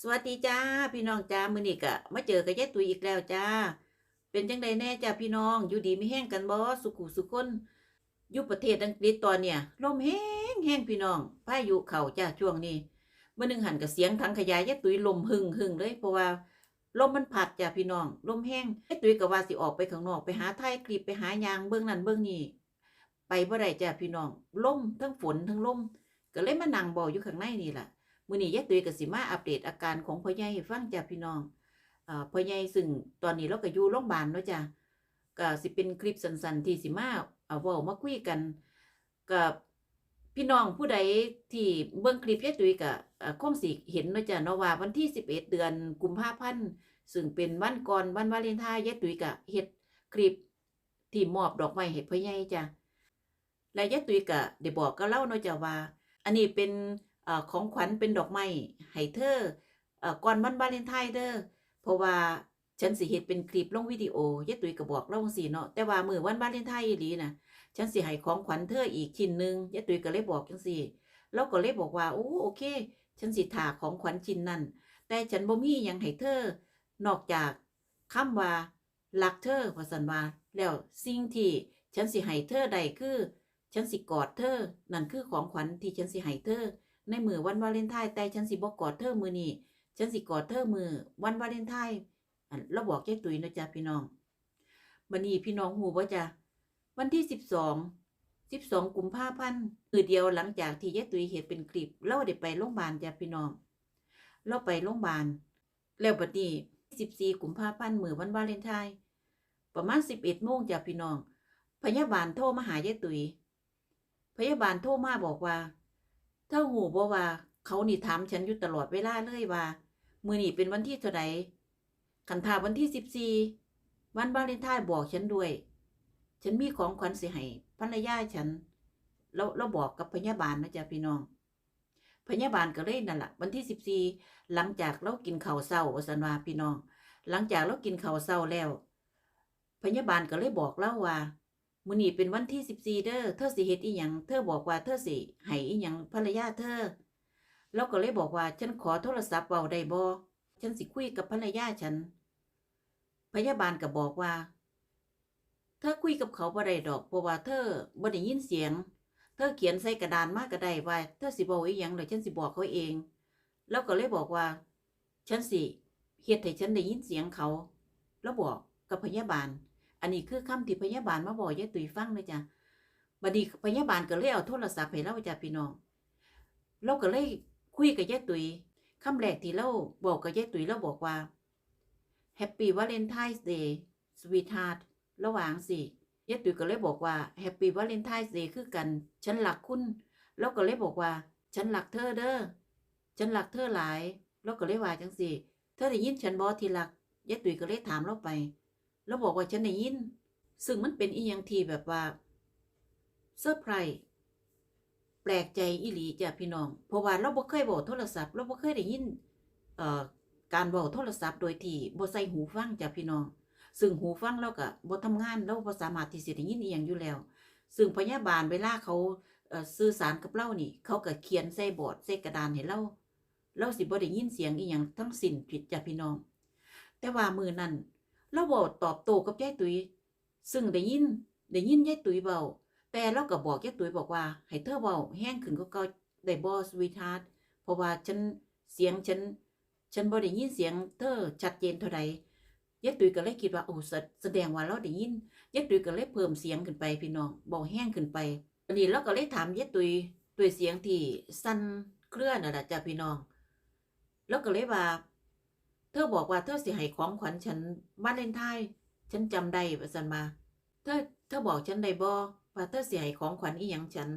สวัสดีจ้าพี่น้องจ้ามื้อนี้ก็มาเจอกับยายตุยอีกแล้วจ้า เป็นจังใดแน่จ้าพี่น้องอยู่ดีไมีแห้งกันบ่สุขุสุคนอยู่ประเทศอังกฤษตอนเนี่ยลมแห้งแห้งพี่น้องพายุเข้าจ้าช่วงนี้เมื่อหนึงหันกับเสียงถังขยายยายตุยลมหึ่งหึ่งเลยเพราะว่าลมมันพัดจ้าพี่น้องลมแห้งยายตุยก็ว่าสิออกไปข้างนอกไปหาถ่ายคลิปไปหายางเบื้องนั้นเบื้องนี้ไปบ่ได้จ้าพี่น้องลมทั้งฝนทั้งลมก็เลยมานั่งเบ่อยู่ข้างในนี่แหละ มื้อนี้ยายตุ้ยก็สิมาอัปเดตอาการของพ่อใหญ่ให้ฟังจ้ะพี่น้องอ่าพ่อใหญ่ซึ่งตอนนี้เราก็อยู่โรงพยาบาลเนาะจ้ะก็สิเป็นคลิปสั้นๆที่สิมาเอาเว้ามาคุยกันกับพี่น้องผู้ใดที่เบิ่งคลิปยายตุ้ยก็อ่าคงสิเห็นเนาะจ้ะเนาะว่าวันที่ 11 เดือนกุมภาพันธ์ซึ่งเป็นวันก่อนวันวาเลนไทน์ยายตุ้ยก็เฮ็ดคลิปที่มอบดอกไม้ให้พ่อใหญ่จ้ะและยายตุ้ยก็ได้บอกกับเราเนาะจ้ะว่า อันนี้เป็น ของขวัญเป็นดอกไม้ให้เธออก่อนวันวาเลนไทน์เด้อเพราะว่าฉันสิเฮ็ดเป็นคลิปลงวิดีโอยายตุ้ยก็บอกเราจังซี่เนาะแต่ว่ามือวันวาเลนไทน์อีหลีนะฉันสิให้ของขวัญเธออีกชิ้นหนึ่งยายตุ้ยก็เลยบอกจังซี่เราก็เลยบอกว่าโอ้โอเค ฉันสิถ่าของขวัญชิ้นนั้นแต่ฉันบ่มียังให้เธอ นอกจากคำว่ารักเธอว่าซั่นว่าแล้วสิ่งที่ฉันสิให้เธอได้คือ ฉันสิกอดเธอ นั่นคือของขวัญที่ฉันสิให้เธอ ในมือวันวาเลนไทน์แต่ฉันสิบ่กอดเธอมือนี้ฉันสิกอดเธอมือวันวาเลนไทน์เราบอกยายตุ๋ยนะจ๊ะพี่น้องบัดนี้พี่น้องฮู้บ่จ๊ะวันที่สิบสองสิบสองกุมภาพันธ์คือเดียวหลังจากที่ยายตุ๋ยเห็นเป็นคลิปเราได้ไปโรงพยาบาลจ้ะพี่น้องเราไปโรงพยาบาลแล้วบัดนี้สิบสี่กุมภาพันธ์มือวันวาเลนไทน์ประมาณสิบเอ็ดโมงจ้ะพี่น้อง พยาบาลโทรมาหายายตุ๋ยพยาบาลโทรมาบอกว่า เธอหูบ่ว่า เขานี่ถามฉันอยู่ตลอดเวลาเลยว่า มือนี้เป็นวันที่เท่าใดคันถาวันที่สิบสี่วันวาเลนไทน์บอกฉันด้วย ฉันมีของขวัญสิให้ภรรยาฉันเราเราบอกกับพยาบาลนะจ๊ะพี่น้อง พยาบาลก็เลยนั่นแหละวันที่สิบสี่หลังจากเรากินข้าวเช้าสันวาพี่น้อง หลังจากเรากินข้าวเช้าแล้ว พยาบาลก็เลยบอกเราว่า มื้อนี้เป็นวันที่สิบสี่เด้อเธอสิเฮ็ดอีหยังเธอบอกว่าเธอสิให้อีหยังภรรยาเธอเราก็เลยบอกว่าฉันขอโทรศัพท์เว้าได้บ่ฉันสิคุยกับภรรยาฉัน พยาบาลก็บอกว่า เธอคุยกับเขาบ่ได้ดอกเพราะว่าเธอบ่ได้ยินเสียง เธอเขียนใส่กระดานมาก็ได้ว่าเธอสิเว้าอีหยังเดี๋ยวฉันสิบอกเขาเอง แล้วก็เลยบอกว่า ฉันสิเฮ็ดให้ฉันได้ยินเสียงเขา แล้วบอกกับพยาบาล อันนี้คือคำที่พยาบาลมาบอกยายตุ๋ยฟังเลยจ้ะบัดนี้พยาบาลก็เลยเอาโทรศัพท์ให้เราจ้ะพี่น้องเราก็เลยคุยกับยายตุ๋ยคำแรกที่เราบอกกับยายตุ๋ยเราบอกว่า Happy Valentine's Day sweetheart ระหว่างสิยายตุ๋ยก็เลยบอกว่า Happy Valentine's Day คือกัน ฉันรักคุณเราก็เลยบอกว่า ฉันรักเธอเด้อฉันรักเธอหลายเราก็เลยว่าจังสิเธอได้ยินฉันบ่ที่รักยายตุ๋ยก็เลยถามเราไป แล้วบอกว่าฉันได้ยิน ซึ่งมันเป็นอีหยังทีแบบว่าเซอร์ไพรส์แปลกใจอีหลีจ้ะพี่น้อง เพราะว่าเราบ่เคยบอกโทรศัพท์เราบ่เคยได้ยินเอ่อการบอกโทรศัพท์โดยที่บ่ใส่หูฟังจ้ะพี่น้อง ซึ่งหูฟังเราก็บ่ทำงานเราบ่สามารถที่สิได้ยินอีหยังอยู่แล้ว ซึ่งพยาบาลเวลาเขาเอ่อสื่อสารกับเรานี่ เขาก็เขียนใส่บอร์ดใส่กระดานให้เราเราสิบ่ได้ยินเสียงอีหยังทั้งสิ้นผิดจ้ะพี่น้อง แต่ว่ามือนั้น เราบอกตอบโต้กับยายตุยซึ่งได้ยินได้ยินยายตุยเบาแต่เราก็บอกยายตุยบอกว่า ให้เธอเบาแห้งขึ้นก็ก่าได้บอสวีทาร์เพราะว่าฉันเสียงฉัน ฉันบ่ได้ยินเสียงเธอชัดเจนเท่าใดยายตุยก็เลยคิดว่าโอ้แสแสดงว่าเราได้ยินยายตุยก็เลยเพิ่มเสียงขึ้นไปพี่น้องบอกแห้งขึ้นไปอันนี้เราก็เลยถามยายตุยด้วยเสียงที่สั่นเคลื่อนน่ะจ้ะพี่น้อง แล้วก็เลยว่า ธอบอกว่าเธอสิให้ของขวัญฉันวาเลนไทน์ฉันจำได้ว่าซั่นมา เธอเธอบอกฉันได้บ่ว่าเธอสิให้ของขวัญอีหยังฉัน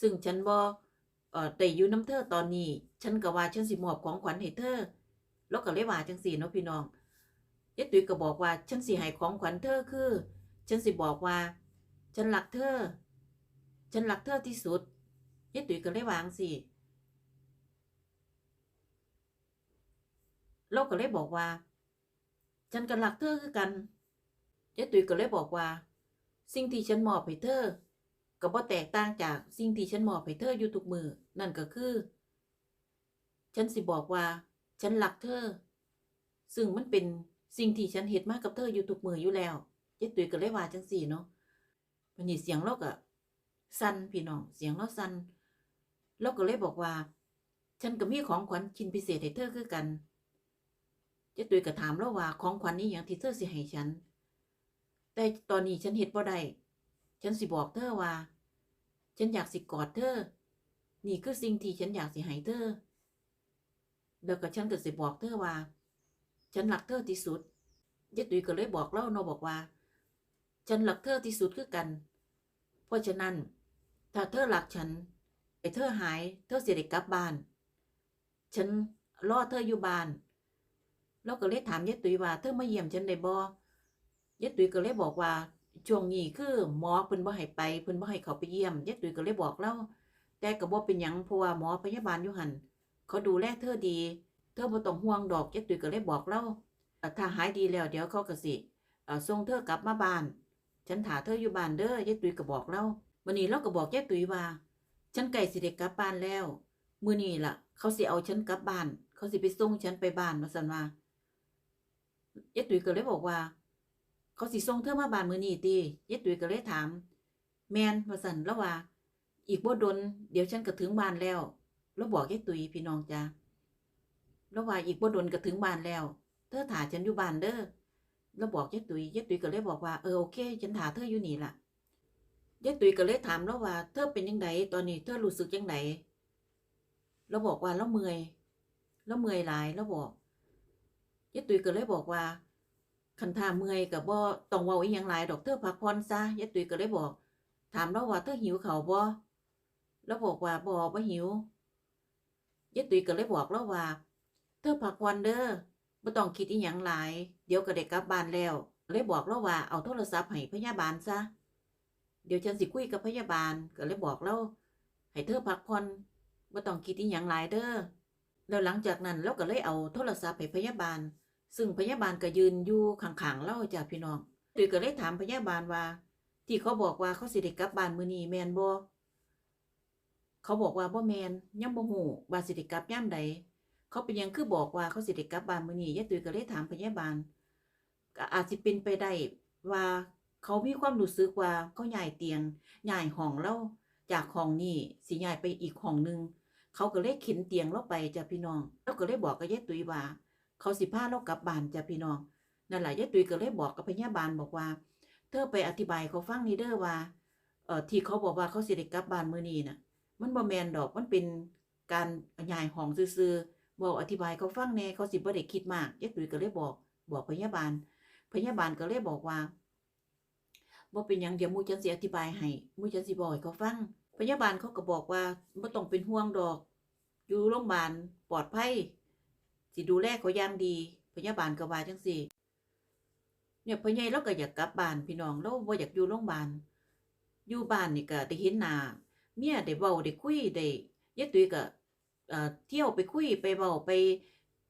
ซึ่งฉันบ่เอ่อได้อยู่น้ำเธอตอนนี้ ฉันก็ว่าฉันสิมอบของขวัญให้เธอ แล้วก็เลยว่าจังซี่เนาะพี่น้องยายตุ้ยก็บอกว่าฉันสิให้ของขวัญเธอคือ ฉันสิบอกว่า ฉันรักเธอ ฉันรักเธอที่สุดยายตุ้ยก็เลยวางสิ เราก็เลยบอกว่า ฉันก็รักเธอคือกันยายตุ๋ยก็เลยบอกว่า สิ่งที่ฉันมอบให้เธอก็บ่แตกต่างจากสิ่งที่ฉันมอบให้เธออยู่ทุกมือนั่นก็คือ ฉันสิบอกว่า ฉันรักเธอ ซึ่งมันเป็นสิ่งที่ฉันเฮ็ดมากกับเธออยู่ทุกมืออยู่แล้วยายตุ้ยก็เลยว่าจังซี่เนาะวันนี้เสียงเราก็สั่นพี่น้องเสียงเราสั่นเราก็เลยบอกว่า ฉันก็มีของขวัญชิ้นพิเศษให้เธอคือกัน ยายตุยก็ถามเราว่าของขวัญนี้หยังที่เธอสิให้ฉัน แต่ตอนนี้ฉันเฮ็ดบ่ได้ฉันสิบอกเธอว่า ฉันอยากสิกอดเธอ นี่คือสิ่งที่ฉันอยากสิให้เธอ แล้วก็ฉันก็สิบอกเธอว่า ฉันรักเธอที่สุดยายตุยก็เลยบอกเล่าเนาะบอกว่า ฉันรักเธอที่สุดคือกัน เพราะฉะนั้น ถ้าเธอรักฉันไอ้เธอหาย เธอเสิได้กลับบ้าน ฉันรอเธออยู่บ้าน แล้วก็เลยถามยายตุ้ยว่าเธอมาเยี่ยมฉันได้บ่ยายตุ้ยก็เลยบอกว่าช่วงนี้คือหมอเพิ่นบ่ให้ไปเพิ่นบ่ให้เขาไปเยี่ยมยายตุ้ยก็เลยบอกเล่าแต่ก็บ่เป็นหยังเพราะว่าหมอพยาบาลอยู่หันเขาดูแลเธอดี เธอบ่ต้องห่วงดอกยายตุ้ยก็เลยบอกเล่าถ้าหายดีแล้วเดี๋ยวเขาก็สิเอ่อส่งเธอกลับมาบ้าน ฉันถาเธออยู่บ้านเด้อยายตุ้ยก็บอกเล่าวันนี้เราก็บอกยายตุ้ยว่า ฉันใกล้สิได้กกลับบ้านแล้ว มื้อนี้ล่ะ เขาสิเอาฉันกลับบ้าน เขาสิไปส่งฉันไปบ้านว่าซั่นว่า ยายตุ้ยก็เลยบอกว่า เขาสิส่งเธอมาบานมือนี้ติยายตุ้ยก็เลยถาม แมนว่าซั่นแล้วว่า อีกบ่ดน เดี๋ยวฉันก็ถึงบ้านแล้ว แล้วบอกยายตุยพี่น้องจ้าแล้วว่าอีกบ่ดนก็ถึงบ้านแล้ว เธอถาฉันอยู่บ้านเด้อแล้วบอกยายตุยยายตุ้ยก็เลยบอกว่าเออโอเคฉันถาเธออยู่นี่ล่ะยายตุ้ยก็เลยถามแล้วว่า เธอเป็นจังไดตอนนี้เธอรู้สึกจังไดแล้วบอกว่าแล้วเมื่อยแล้วเมื่อยหลายแล้วบอก ยายตุยก็เลยบอกว่าคันทาเมื่อยกับบ่ต้องเว้าอีหยังหลายดอกเธอพักผ่อนซะยายตุยก็เลยบอก ถามเราว่าเธอหิวข้าวบ่แล้วบอกว่าบ่บ่หิวยายตุยก็เลยบอกเราว่า เธอพักผ่อนเด้อบ่ต้องคิดอีหยังหลาย เดี๋ยวก็ได้กลับบ้านแล้วเลยบอกเราว่าเอาโทรศัพท์ให้พยาบาลซะเดี๋ยวฉันสิคุยกับพยาบาลก็เลยบอกเราให้เธอพักผ่อนบ่ต้องคิดอีหยังหลายเด้อแล้วหลังจากนั้นเราก็เลยเอาโทรศัพท์ให้พยาบาล ซึ่งพยาบาลก็ยืนอยู่ข้างๆเราจ้ะพี่น้องตุ้ยก็เลยถามพยาบาลว่า ที่เขาบอกว่าเขาสิได้กลับบ้านมื้อนี้แมนบ่เขาบอกว่าบ่แมนยังบ่ฮู้ว่าสิได้กลับยามใดเขาเป็นยังคือบอกว่าเขาสิได้กลับบ้านมื้อนี้ยายตุ้ยก็เลยถามพยาบาลก็อาจสิเป็นไปได้ว่าเขามีความรู้สึกว่าเขาย้ายเตียงย้ายห้องเราจากห้องนี้สิย้ายไปอีกห้องหนึงเขาก็เลยเข็นเตียงเราไปจ้ะพี่น้องแล้วก็เลยบอกกับยายตุ้ยว่า เขาสิพาเรากลับบ้านจ้ะพี่น้องนั่นแหละยายตุยก็เลยบอกกับพยาบาลบอกว่า เธอไปอธิบายเขาฟังนี่เด้อว่าเอ่อที่เขาบอกว่าเขาสิได้กลับบ้านมื้อนี้น่ะ มันบ่แมนดอกมันเป็นการยายห้องซื่อๆบอกอธิบายเขาฟังแน่เขาสิบ่ได้คิดมากยายตุยก็เลยบอก บอกพยาบาล พยาบาลก็เลยบอกว่าบ่เป็นหยังเดี๋ยวมู่ฉันสิอธิบายให้มู่ฉันสิบอกให้เขาฟังพยาบาลเขาก็บอกว่าบ่ต้องเป็นห่วงดอก อยู่โรงพยาบาลปลอดภัย สิดูแลเขาอย่างดีพยาบาลก็ว่าจังซี่เนี่ยพ่อใหญ่เราก็อยากกลับบ้านพี่น้องเราบ่อยากอยู่โรงพยาบาลอยู่บ้านนี่ก็ได้เห็นหน้าเมียได้เว้าได้คุยได้ยายตุ้ยก็เอ่อเที่ยวไปคุยไปเว้าไป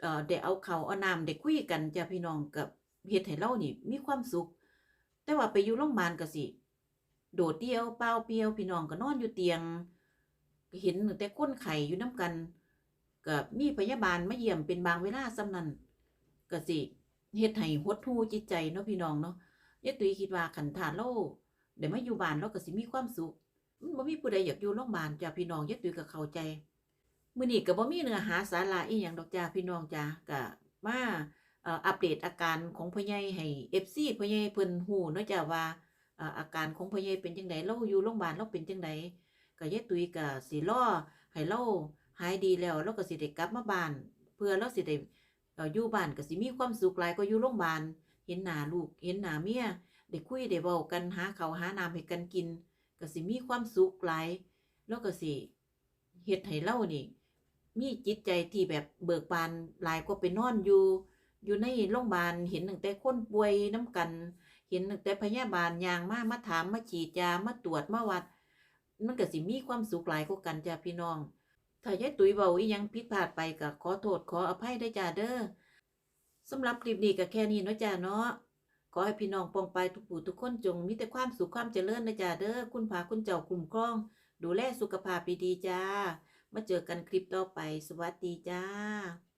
เอ่อได้เอาเขาเอาน้ำได้คุยกันจ้ะพี่น้องกับเฮ็ดให้เรานี่มีความสุข แต่ว่าไปอยู่โรงพยาบาลก็สิ โดดเดี่ยวเปล่าเปลี่ยวพี่น้องก็นอนอยู่เตียงเห็นแต่คนไข้อยู่นํกัน ก็มีพยาบาลมาเยี่ยมเป็นบางเวลาสำนั้นก็สิเฮ็ดให้หดหู่จิตใจเนาะพี่น้องเนาะยายตุ้ยคิดว่าคันถ้าเราได้มาอยู่บ้านเราก็สิมีความสุขมันบ่มีผู้ใดอยากอยู่โรงพยาบาลจ้ะพี่น้องยายตุ้ยก็เข้าใจมื้อนี้ก็บ่มีเนื้อหาสาระอีหยังดอกจ้าพี่น้องจ้าก็มาเอ่ออัปเดตอาการของพ่อใหญ่ให้ FC พ่อใหญ่เพิ่นฮู้เนาะจ้าว่าเอ่ออาการของพ่อใหญ่เป็นจังไดเราอยู่โรงพยาบาลเราเป็นจังไดก็ยายตุ้ยก็สิรอให้เรา หายดีแล้วเราก็สิได้กลับมาบ้าน เพื่อเราสิได้อยู่บ้านก็สิมีความสุขหลายกว่าอยู่โรงพยาบาลเห็นหน้าลูกเห็นหน้าเมียได้คุยได้เว้ากันหาเขาหาน้ำให้กันกินก็สิมีความสุขหลายแล้วก็สิเฮ็ดให้เรานี่ มีจิตใจที่แบบเบิกบานหลายกว่าไปนอนอยู่ อยู่ในโรงพยาบาลเห็นตั้งแต่คนป่วยนํกัน เห็นตั้งแต่พยาบาลย่างมามาถามมาฉีดยามาตรวจมาวัด มันก็สิมีความสุขหลายกว่ากันจ้ะพี่น้อง ถ้ายายตุ๋ยเบาอียังผิดพลาดไปก็ขอโทษขออภัยได้จ้าเด้อสำหรับคลิปนี้ก็แค่นี้เนาะจ้าเนาะขอให้พี่น้องปองไปทุกผู้ทุกคนจงมีแต่ความสุขความเจริญนะจ้าเด้อคุณพาคุณเจ้าคุ้มครอง ดูแลสุขภาพดีๆจ้า มาเจอกันคลิปต่อไป สวัสดีจ้า